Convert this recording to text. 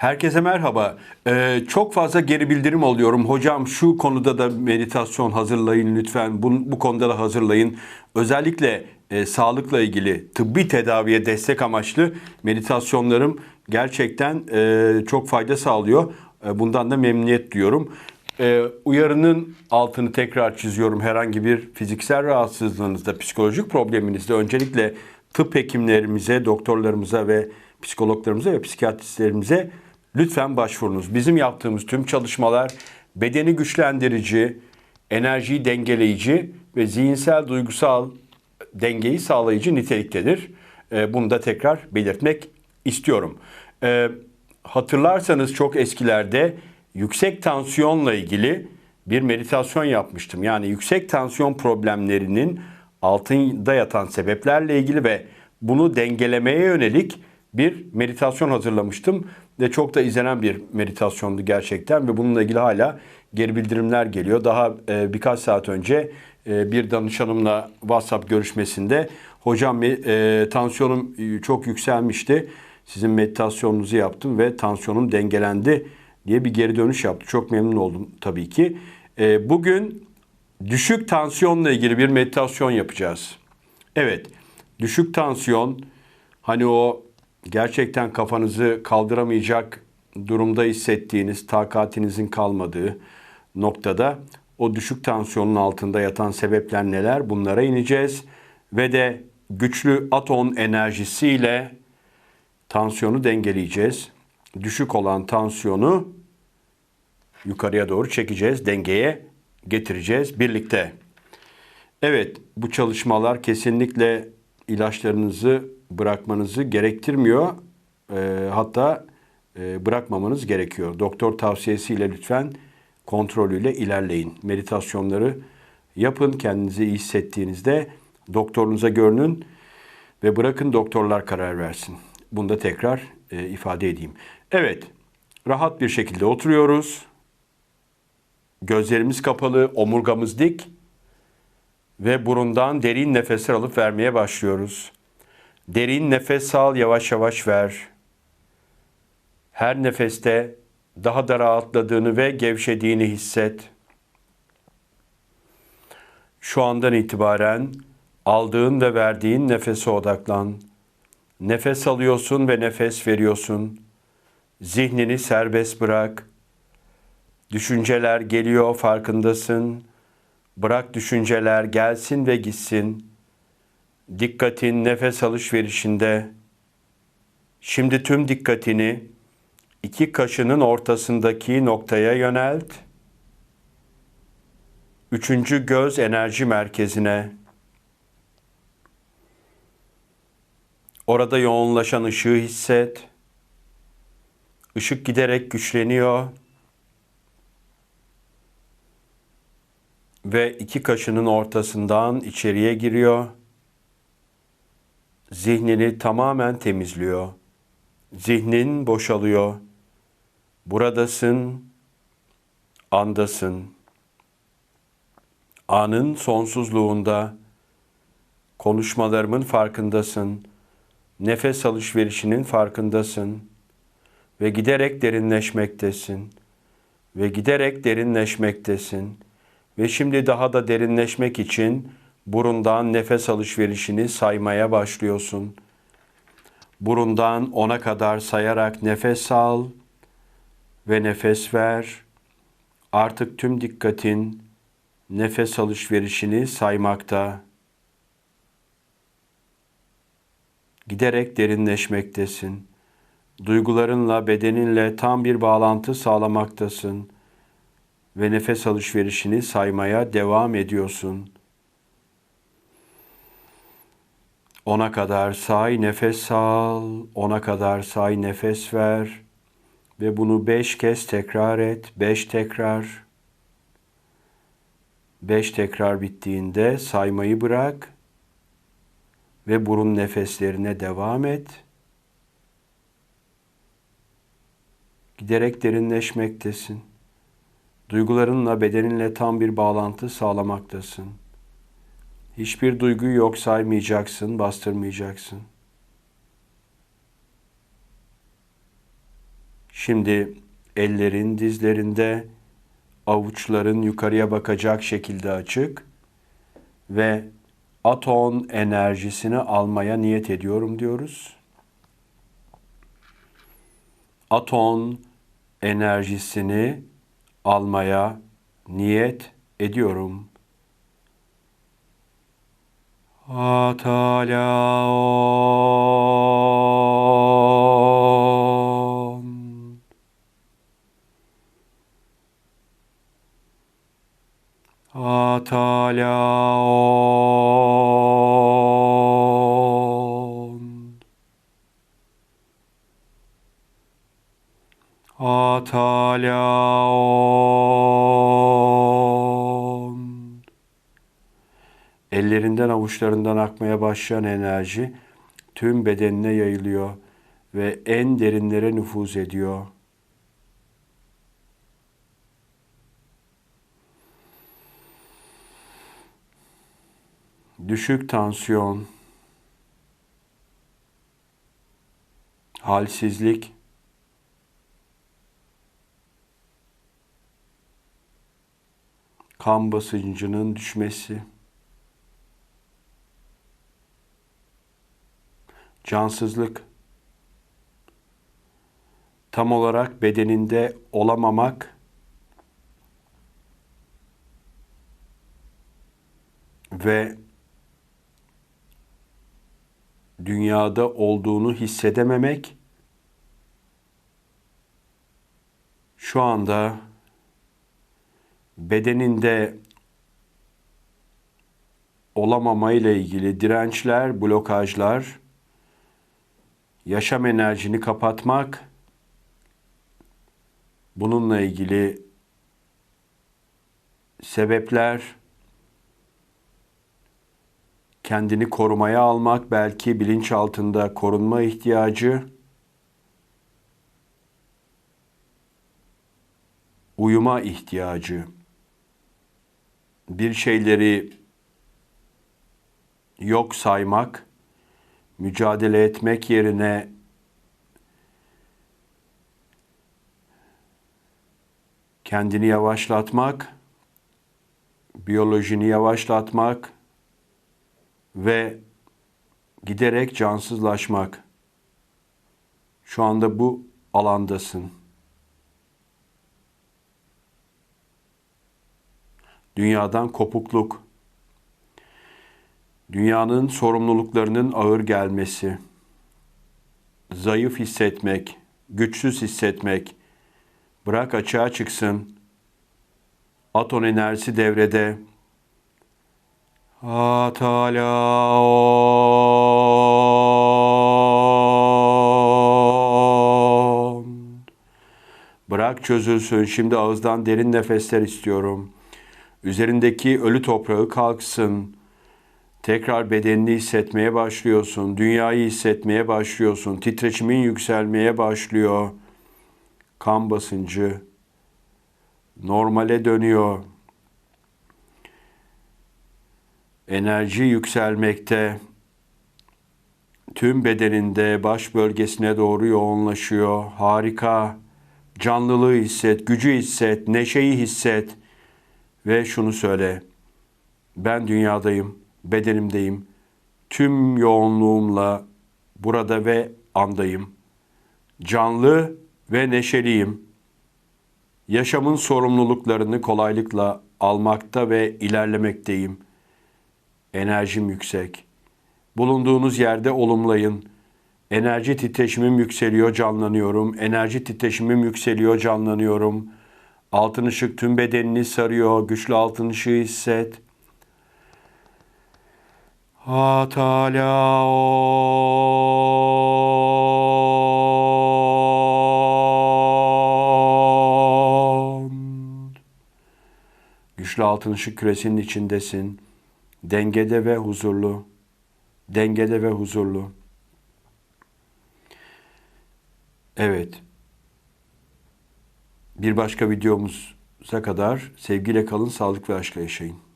Herkese merhaba. Ee, çok fazla geri bildirim alıyorum. Hocam şu konuda da meditasyon hazırlayın lütfen. Bu, bu konuda da hazırlayın. Özellikle e, sağlıkla ilgili tıbbi tedaviye destek amaçlı meditasyonlarım gerçekten e, çok fayda sağlıyor. E, bundan da memnuniyet duyuyorum. E, uyarının altını tekrar çiziyorum. Herhangi bir fiziksel rahatsızlığınızda, psikolojik probleminizde öncelikle tıp hekimlerimize, doktorlarımıza ve psikologlarımıza ve psikiyatristlerimize lütfen başvurunuz. Bizim yaptığımız tüm çalışmalar bedeni güçlendirici, enerjiyi dengeleyici ve zihinsel duygusal dengeyi sağlayıcı niteliktedir. Ee, Bunu da tekrar belirtmek istiyorum. Ee, Hatırlarsanız çok eskilerde yüksek tansiyonla ilgili bir meditasyon yapmıştım. Yani yüksek tansiyon problemlerinin altında yatan sebeplerle ilgili ve bunu dengelemeye yönelik bir meditasyon hazırlamıştım ve çok da izlenen bir meditasyondu gerçekten ve bununla ilgili hala geri bildirimler geliyor. Daha e, birkaç saat önce e, bir danışanımla WhatsApp görüşmesinde hocam e, tansiyonum e, çok yükselmişti. Sizin meditasyonunuzu yaptım ve tansiyonum dengelendi diye bir geri dönüş yaptı. Çok memnun oldum tabii ki. E, bugün düşük tansiyonla ilgili bir meditasyon yapacağız. Evet, düşük tansiyon hani o gerçekten kafanızı kaldıramayacak durumda hissettiğiniz, takatinizin kalmadığı noktada o düşük tansiyonun altında yatan sebepler neler bunlara ineceğiz ve de güçlü aton enerjisiyle tansiyonu dengeleyeceğiz. Düşük olan tansiyonu yukarıya doğru çekeceğiz, dengeye getireceğiz birlikte. Evet, bu çalışmalar kesinlikle ilaçlarınızı bırakmanızı gerektirmiyor. E, hatta e, bırakmamanız gerekiyor. Doktor tavsiyesiyle lütfen kontrolüyle ilerleyin. Meditasyonları yapın. Kendinizi iyi hissettiğinizde doktorunuza görünün ve bırakın doktorlar karar versin. Bunu da tekrar e, ifade edeyim. Evet, rahat bir şekilde oturuyoruz. Gözlerimiz kapalı, omurgamız dik ve burundan derin nefesler alıp vermeye başlıyoruz. Derin nefes al, yavaş yavaş ver. Her nefeste daha da rahatladığını ve gevşediğini hisset. Şu andan itibaren aldığın ve verdiğin nefese odaklan. Nefes alıyorsun ve nefes veriyorsun. Zihnini serbest bırak. Düşünceler geliyor farkındasın. Bırak düşünceler gelsin ve gitsin. Dikkatin nefes alışverişinde. Şimdi tüm dikkatini iki kaşının ortasındaki noktaya yönelt. Üçüncü göz enerji merkezine. Orada yoğunlaşan ışığı hisset. Işık giderek güçleniyor. Ve iki kaşının ortasından içeriye giriyor. Zihnini tamamen temizliyor. Zihnin boşalıyor. Buradasın, andasın. Anın sonsuzluğunda konuşmalarımın farkındasın. Nefes alışverişinin farkındasın ve giderek derinleşmektesin ve giderek derinleşmektesin ve şimdi daha da derinleşmek için burundan nefes alışverişini saymaya başlıyorsun. Burundan ona kadar sayarak nefes al ve nefes ver. Artık tüm dikkatin nefes alışverişini saymakta. Giderek derinleşmektesin. Duygularınla, bedeninle tam bir bağlantı sağlamaktasın ve nefes alışverişini saymaya devam ediyorsun. Ona kadar say, nefes al, ona kadar say, nefes ver ve bunu beş kez tekrar et, beş tekrar. Beş tekrar bittiğinde saymayı bırak ve burun nefeslerine devam et. Giderek derinleşmektesin. Duygularınla, bedeninle tam bir bağlantı sağlamaktasın. Hiçbir duyguyu yok saymayacaksın, bastırmayacaksın. Şimdi ellerin dizlerinde, avuçların yukarıya bakacak şekilde açık ve aton enerjisini almaya niyet ediyorum diyoruz. Aton enerjisini almaya niyet ediyorum. Atalaon. Atalaon. Atalaon. Ellerinden avuçlarından akmaya başlayan enerji tüm bedenine yayılıyor ve en derinlere nüfuz ediyor. Düşük tansiyon, halsizlik, kan basıncının düşmesi, cansızlık, tam olarak bedeninde olamamak. Ve dünyada olduğunu hissedememek. Şu anda bedeninde olamamayla ilgili dirençler, blokajlar, yaşam enerjini kapatmak, bununla ilgili sebepler, kendini korumaya almak, belki bilinç altında korunma ihtiyacı, uyuma ihtiyacı, bir şeyleri yok saymak, mücadele etmek yerine kendini yavaşlatmak, biyolojini yavaşlatmak ve giderek cansızlaşmak. Şu anda bu alandasın. Dünyadan kopukluk, dünyanın sorumluluklarının ağır gelmesi, zayıf hissetmek, güçsüz hissetmek, bırak açığa çıksın, aton enerjisi devrede, Atalaon. Bırak çözülsün. Şimdi ağızdan derin nefesler istiyorum. Üzerindeki ölü toprağı kalksın. Tekrar bedenini hissetmeye başlıyorsun. Dünyayı hissetmeye başlıyorsun. Titreşimin yükselmeye başlıyor. Kan basıncı normale dönüyor. Enerji yükselmekte. Tüm bedeninde baş bölgesine doğru yoğunlaşıyor. Harika. Canlılığı hisset, gücü hisset, neşeyi hisset ve şunu söyle. Ben dünyadayım, bedenimdeyim. Tüm yoğunluğumla burada ve andayım. Canlı ve neşeliyim. Yaşamın sorumluluklarını kolaylıkla almakta ve ilerlemekteyim. Enerjim yüksek. Bulunduğunuz yerde olumlayın. Enerji titreşimim yükseliyor, canlanıyorum. Enerji titreşimim yükseliyor, canlanıyorum. Altın ışık tüm bedenini sarıyor. Güçlü altın ışığı hisset. Atalaon. Güçlü altın ışık küresinin içindesin. Dengede ve huzurlu. Dengede ve huzurlu. Evet. Bir başka videomuza kadar sevgiyle kalın, sağlık ve aşkla yaşayın.